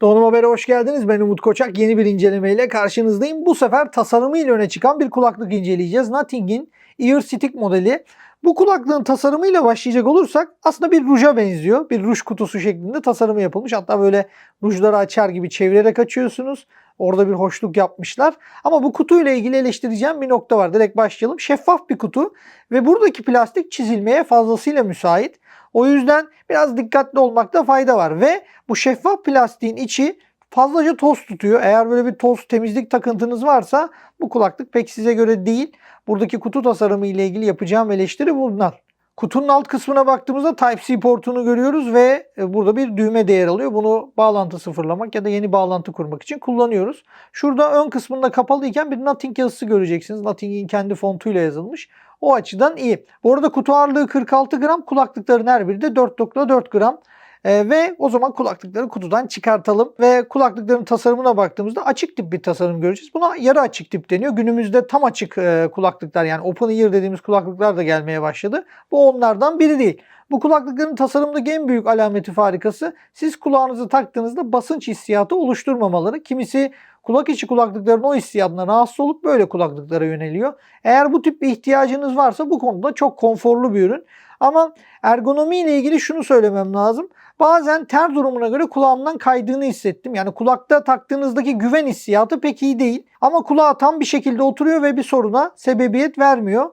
Donum Haber'e hoş geldiniz. Ben Umut Koçak. Yeni bir incelemeyle karşınızdayım. Bu sefer tasarımıyla öne çıkan bir kulaklık inceleyeceğiz. Nothing'in Ear Stick modeli. Bu kulaklığın tasarımıyla başlayacak olursak aslında bir ruja benziyor. Bir ruj kutusu şeklinde tasarımı yapılmış. Hatta böyle rujları açar gibi çevirerek açıyorsunuz. Orada bir hoşluk yapmışlar. Ama bu kutuyla ilgili eleştireceğim bir nokta var. Direkt başlayalım. Şeffaf bir kutu ve buradaki plastik çizilmeye fazlasıyla müsait. O yüzden biraz dikkatli olmakta fayda var ve bu şeffaf plastiğin içi fazlaca toz tutuyor. Eğer böyle bir toz temizlik takıntınız varsa bu kulaklık pek size göre değil. Buradaki kutu tasarımı ile ilgili yapacağım eleştiri bunlar. Kutunun alt kısmına baktığımızda Type-C portunu görüyoruz ve e, burada bir düğme de yer alıyor. Bunu bağlantı sıfırlamak ya da yeni bağlantı kurmak için kullanıyoruz. Şurada ön kısmında kapalıyken bir Nothing yazısı göreceksiniz. Nothing'in kendi fontuyla yazılmış. O açıdan iyi. Bu arada kutu ağırlığı 46 gram, kulaklıkların her biri de 4.4 gram. Ee, ve o zaman kulaklıkları kutudan çıkartalım ve kulaklıkların tasarımına baktığımızda açık tip bir tasarım göreceğiz. Buna yarı açık tip deniyor. Günümüzde tam açık e, kulaklıklar yani open ear dediğimiz kulaklıklar da gelmeye başladı. Bu onlardan biri değil. Bu kulaklıkların tasarımdaki en büyük alameti farikası siz kulağınızı taktığınızda basınç hissiyatı oluşturmamaları. Kimisi kulak içi kulaklıkların o hissiyatına rahatsız olup böyle kulaklıklara yöneliyor. Eğer bu tip bir ihtiyacınız varsa bu konuda çok konforlu bir ürün. Ama ergonomi ile ilgili şunu söylemem lazım. Bazen ter durumuna göre kulağımdan kaydığını hissettim. Yani kulakta taktığınızdaki güven hissiyatı pek iyi değil. Ama kulağa tam bir şekilde oturuyor ve bir soruna sebebiyet vermiyor.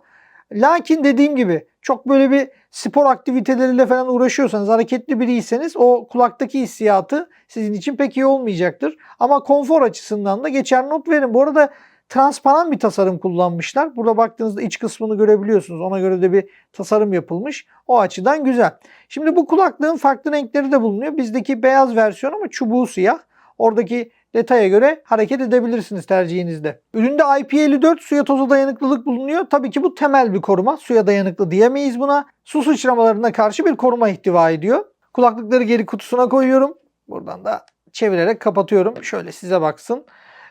Lakin dediğim gibi çok böyle bir spor aktiviteleriyle falan uğraşıyorsanız, hareketli biriyseniz o kulaktaki hissiyatı sizin için pek iyi olmayacaktır. Ama konfor açısından da geçer not verin. Bu arada transparan bir tasarım kullanmışlar. Burada baktığınızda iç kısmını görebiliyorsunuz. Ona göre de bir tasarım yapılmış. O açıdan güzel. Şimdi bu kulaklığın farklı renkleri de bulunuyor. Bizdeki beyaz versiyon ama çubuğu siyah. Oradaki detaya göre hareket edebilirsiniz tercihinizde. Üründe IP54 suya toza dayanıklılık bulunuyor. Tabii ki bu temel bir koruma. Suya dayanıklı diyemeyiz buna. Su sıçramalarına karşı bir koruma ihtiva ediyor. Kulaklıkları geri kutusuna koyuyorum. Buradan da çevirerek kapatıyorum. Şöyle size baksın.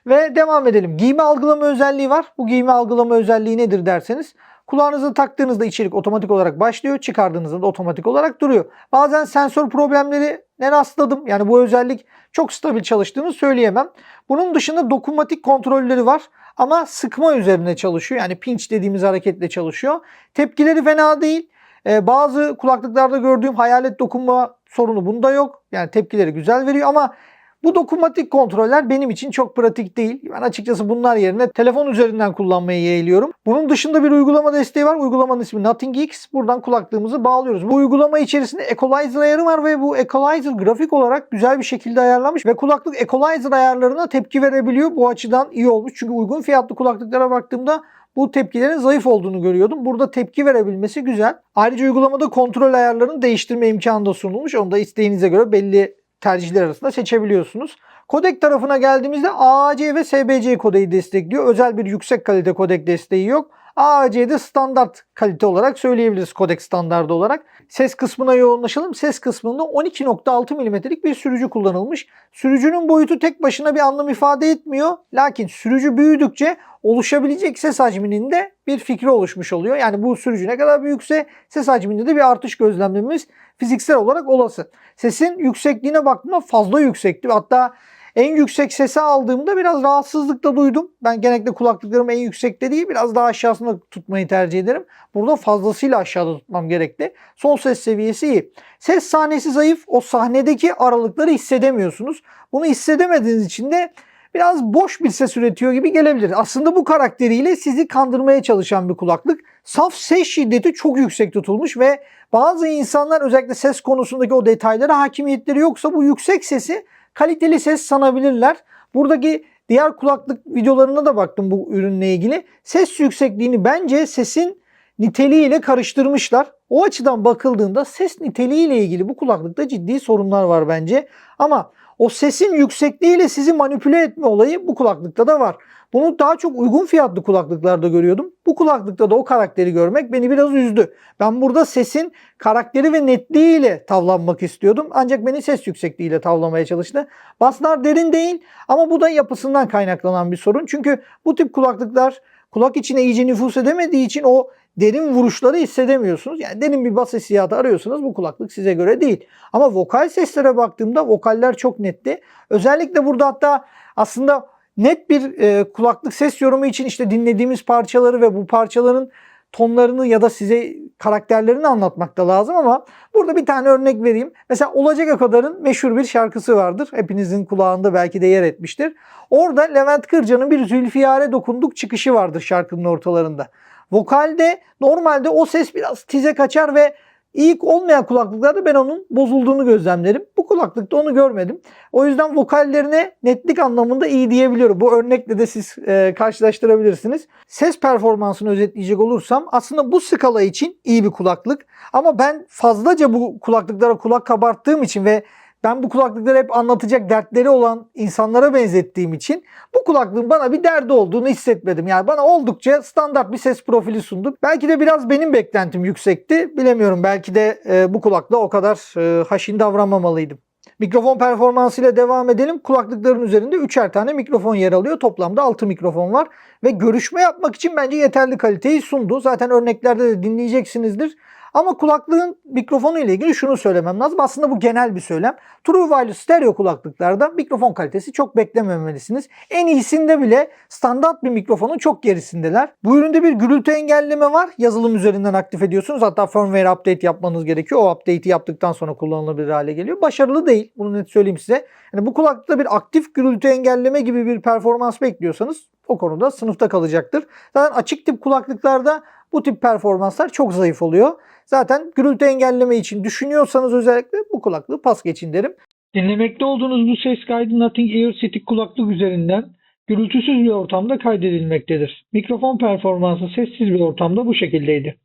Ve devam edelim. Giyme algılama özelliği var. Bu giyme algılama özelliği nedir derseniz kulağınıza taktığınızda içerik otomatik olarak başlıyor. Çıkardığınızda da otomatik olarak duruyor. Bazen sensör problemleri ne rastladım. Yani bu özellik çok stabil çalıştığını söyleyemem. Bunun dışında dokunmatik kontrolleri var. Ama sıkma üzerine çalışıyor. Yani pinch dediğimiz hareketle çalışıyor. Tepkileri fena değil. Ee, bazı kulaklıklarda gördüğüm hayalet dokunma sorunu bunda yok. Yani tepkileri güzel veriyor ama bu dokunmatik kontroller benim için çok pratik değil. Ben açıkçası bunlar yerine telefon üzerinden kullanmayı yeğliyorum. Bunun dışında bir uygulama desteği var. Uygulamanın ismi Nothing X. Buradan kulaklığımızı bağlıyoruz. Bu uygulama içerisinde equalizer ayarı var ve bu equalizer grafik olarak güzel bir şekilde ayarlanmış ve kulaklık equalizer ayarlarına tepki verebiliyor. Bu açıdan iyi olmuş. Çünkü uygun fiyatlı kulaklıklara baktığımda bu tepkilerin zayıf olduğunu görüyordum. Burada tepki verebilmesi güzel. Ayrıca uygulamada kontrol ayarlarını değiştirme imkanı da sunulmuş. Onu da isteğinize göre belli tercihler arasında seçebiliyorsunuz. Kodek tarafına geldiğimizde AAC ve SBC kodeyi destekliyor. Özel bir yüksek kalite kodek desteği yok. AAC'de standart kalite olarak söyleyebiliriz kodek standardı olarak. Ses kısmına yoğunlaşalım. Ses kısmında 12.6 mm'lik bir sürücü kullanılmış. Sürücünün boyutu tek başına bir anlam ifade etmiyor. Lakin sürücü büyüdükçe oluşabilecek ses hacminin de bir fikri oluşmuş oluyor. Yani bu sürücü ne kadar büyükse ses hacminde de bir artış gözlemlememiz fiziksel olarak olası. Sesin yüksekliğine baktığımda fazla yüksekti. Hatta en yüksek sesi aldığımda biraz rahatsızlık da duydum. Ben genellikle kulaklıklarım en yüksekte değil biraz daha aşağısında tutmayı tercih ederim. Burada fazlasıyla aşağıda tutmam gerekli. Son ses seviyesi iyi. Ses sahnesi zayıf. O sahnedeki aralıkları hissedemiyorsunuz. Bunu hissedemediğiniz için de biraz boş bir ses üretiyor gibi gelebilir. Aslında bu karakteriyle sizi kandırmaya çalışan bir kulaklık. Saf ses şiddeti çok yüksek tutulmuş ve bazı insanlar özellikle ses konusundaki o detaylara hakimiyetleri yoksa bu yüksek sesi kaliteli ses sanabilirler. Buradaki diğer kulaklık videolarına da baktım bu ürünle ilgili. Ses yüksekliğini bence sesin niteliğiyle karıştırmışlar. O açıdan bakıldığında ses niteliğiyle ilgili bu kulaklıkta ciddi sorunlar var bence. Ama o sesin yüksekliğiyle sizi manipüle etme olayı bu kulaklıkta da var. Bunu daha çok uygun fiyatlı kulaklıklarda görüyordum. Bu kulaklıkta da o karakteri görmek beni biraz üzdü. Ben burada sesin karakteri ve netliğiyle tavlanmak istiyordum. Ancak beni ses yüksekliğiyle tavlamaya çalıştı. Baslar derin değil ama bu da yapısından kaynaklanan bir sorun. Çünkü bu tip kulaklıklar kulak içine iyice nüfus edemediği için o derin vuruşları hissedemiyorsunuz. Yani derin bir bas hissiyatı arıyorsanız bu kulaklık size göre değil. Ama vokal seslere baktığımda vokaller çok netti. Özellikle burada hatta aslında net bir e, kulaklık ses yorumu için işte dinlediğimiz parçaları ve bu parçaların tonlarını ya da size karakterlerini anlatmak da lazım ama burada bir tane örnek vereyim. Mesela Olacak O Kadar'ın meşhur bir şarkısı vardır. Hepinizin kulağında belki de yer etmiştir. Orada Levent Kırca'nın bir Zülfiyare dokunduk çıkışı vardır şarkının ortalarında. Vokalde normalde o ses biraz tize kaçar ve İlk olmayan kulaklıklarda ben onun bozulduğunu gözlemlerim. Bu kulaklıkta onu görmedim. O yüzden vokallerine netlik anlamında iyi diyebiliyorum. Bu örnekle de siz e, karşılaştırabilirsiniz. Ses performansını özetleyecek olursam aslında bu skala için iyi bir kulaklık. Ama ben fazlaca bu kulaklıklara kulak kabarttığım için ve ben bu kulaklıkları hep anlatacak dertleri olan insanlara benzettiğim için bu kulaklığın bana bir derdi olduğunu hissetmedim. Yani bana oldukça standart bir ses profili sundu. Belki de biraz benim beklentim yüksekti. Bilemiyorum belki de e, bu kulakla o kadar e, haşin davranmamalıydım. Mikrofon performansıyla devam edelim. Kulaklıkların üzerinde üçer tane mikrofon yer alıyor. Toplamda 6 mikrofon var. Ve görüşme yapmak için bence yeterli kaliteyi sundu. Zaten örneklerde de dinleyeceksinizdir. Ama kulaklığın mikrofonu ile ilgili şunu söylemem lazım. Aslında bu genel bir söylem. True Wireless stereo kulaklıklarda mikrofon kalitesi çok beklememelisiniz. En iyisinde bile standart bir mikrofonun çok gerisindeler. Bu üründe bir gürültü engelleme var. Yazılım üzerinden aktif ediyorsunuz. Hatta firmware update yapmanız gerekiyor. O update'i yaptıktan sonra kullanılabilir hale geliyor. Başarılı değil. Bunu net söyleyeyim size. Yani bu kulaklıkta bir aktif gürültü engelleme gibi bir performans bekliyorsanız o konuda sınıfta kalacaktır. Zaten açık tip kulaklıklarda bu tip performanslar çok zayıf oluyor. Zaten gürültü engelleme için düşünüyorsanız özellikle bu kulaklığı pas geçin derim. Dinlemekte olduğunuz bu ses kaydı Nothing Ear Stick kulaklık üzerinden gürültüsüz bir ortamda kaydedilmektedir. Mikrofon performansı sessiz bir ortamda bu şekildeydi.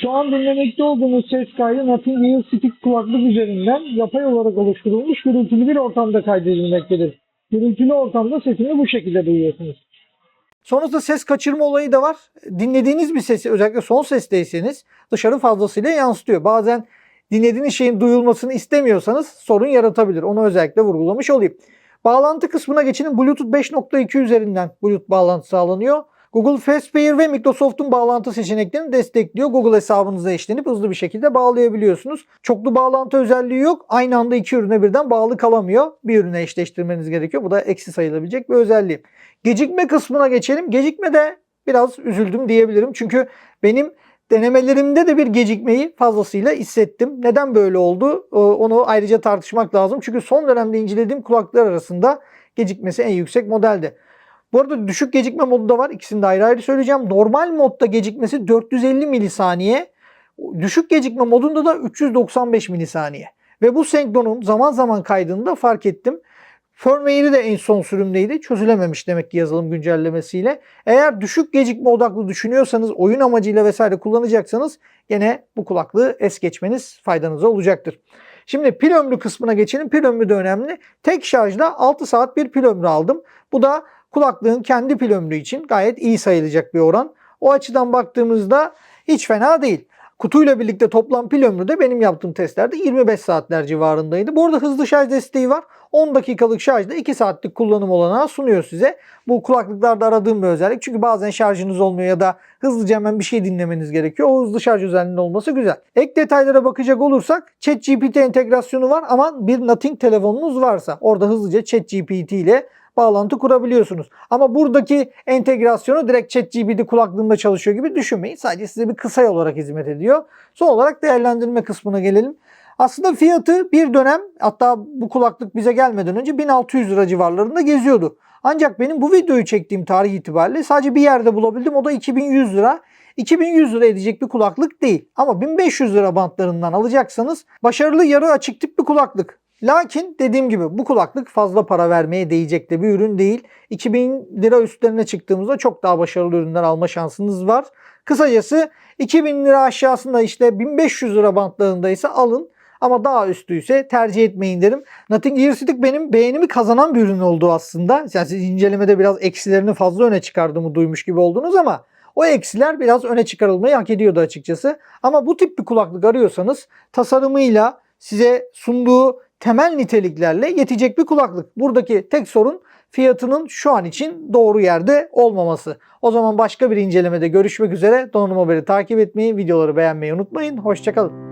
Şu an dinlemekte olduğunuz ses kaydı Nothing Ear Stick kulaklık üzerinden yapay olarak oluşturulmuş gürültülü bir ortamda kaydedilmektedir. Gürültülü ortamda sesini bu şekilde duyuyorsunuz. Sonrasında ses kaçırma olayı da var. Dinlediğiniz bir sesi özellikle son sesteyseniz dışarı fazlasıyla yansıtıyor. Bazen dinlediğiniz şeyin duyulmasını istemiyorsanız sorun yaratabilir. Onu özellikle vurgulamış olayım. Bağlantı kısmına geçelim. Bluetooth 5.2 üzerinden Bluetooth bağlantı sağlanıyor. Google Fastpair ve Microsoft'un bağlantı seçeneklerini destekliyor. Google hesabınıza eşlenip hızlı bir şekilde bağlayabiliyorsunuz. Çoklu bağlantı özelliği yok. Aynı anda iki ürüne birden bağlı kalamıyor. Bir ürüne eşleştirmeniz gerekiyor. Bu da eksi sayılabilecek bir özelliği. Gecikme kısmına geçelim. Gecikme de biraz üzüldüm diyebilirim. Çünkü benim denemelerimde de bir gecikmeyi fazlasıyla hissettim. Neden böyle oldu? Ee, Onu ayrıca tartışmak lazım. Çünkü son dönemde incelediğim kulaklıklar arasında gecikmesi en yüksek modeldi. Bu arada düşük gecikme modu da var. İkisini de ayrı ayrı söyleyeceğim. Normal modda gecikmesi 450 milisaniye. Düşük gecikme modunda da 395 milisaniye. Ve bu senkronun zaman zaman kaydığını da fark ettim. Firmware'i de en son sürümdeydi. Çözülememiş demek ki yazılım güncellemesiyle. Eğer düşük gecikme odaklı düşünüyorsanız, oyun amacıyla vesaire kullanacaksanız gene bu kulaklığı es geçmeniz faydanıza olacaktır. Şimdi pil ömrü kısmına geçelim. Pil ömrü de önemli. Tek şarjda 6 saat bir pil ömrü aldım. Bu da kulaklığın kendi pil ömrü için gayet iyi sayılacak bir oran. O açıdan baktığımızda hiç fena değil. Kutuyla birlikte toplam pil ömrü de benim yaptığım testlerde 25 saatler civarındaydı. Bu arada hızlı şarj desteği var. 10 dakikalık şarjda 2 saatlik kullanım olanağı sunuyor size. Bu kulaklıklarda aradığım bir özellik. Çünkü bazen şarjınız olmuyor ya da hızlıca hemen bir şey dinlemeniz gerekiyor. O hızlı şarj özelliğinin olması güzel. Ek detaylara bakacak olursak ChatGPT entegrasyonu var ama bir Nothing telefonunuz varsa orada hızlıca ChatGPT ile bağlantı kurabiliyorsunuz. Ama buradaki entegrasyonu direkt ChatGPT kulaklığında çalışıyor gibi düşünmeyin. Sadece size bir kısa yol olarak hizmet ediyor. Son olarak değerlendirme kısmına gelelim. Aslında fiyatı bir dönem hatta bu kulaklık bize gelmeden önce 1600 lira civarlarında geziyordu. Ancak benim bu videoyu çektiğim tarih itibariyle sadece bir yerde bulabildim. O da 2100 lira. 2100 lira edecek bir kulaklık değil. Ama 1500 lira bantlarından alacaksanız başarılı yarı açık tip bir kulaklık. Lakin dediğim gibi bu kulaklık fazla para vermeye değecek de bir ürün değil. 2000 lira üstlerine çıktığımızda çok daha başarılı ürünler alma şansınız var. Kısacası 2000 lira aşağısında işte 1500 lira bantlarındaysa alın. Ama daha üstüyse tercih etmeyin derim. Nothing Ear Stick benim beğenimi kazanan bir ürün oldu aslında. Yani siz incelemede biraz eksilerini fazla öne çıkardığımı duymuş gibi oldunuz ama o eksiler biraz öne çıkarılmayı hak ediyordu açıkçası. Ama bu tip bir kulaklık arıyorsanız tasarımıyla size sunduğu temel niteliklerle yetecek bir kulaklık. Buradaki tek sorun fiyatının şu an için doğru yerde olmaması. O zaman başka bir incelemede görüşmek üzere. Donanım Haber'i takip etmeyi, videoları beğenmeyi unutmayın. Hoşçakalın.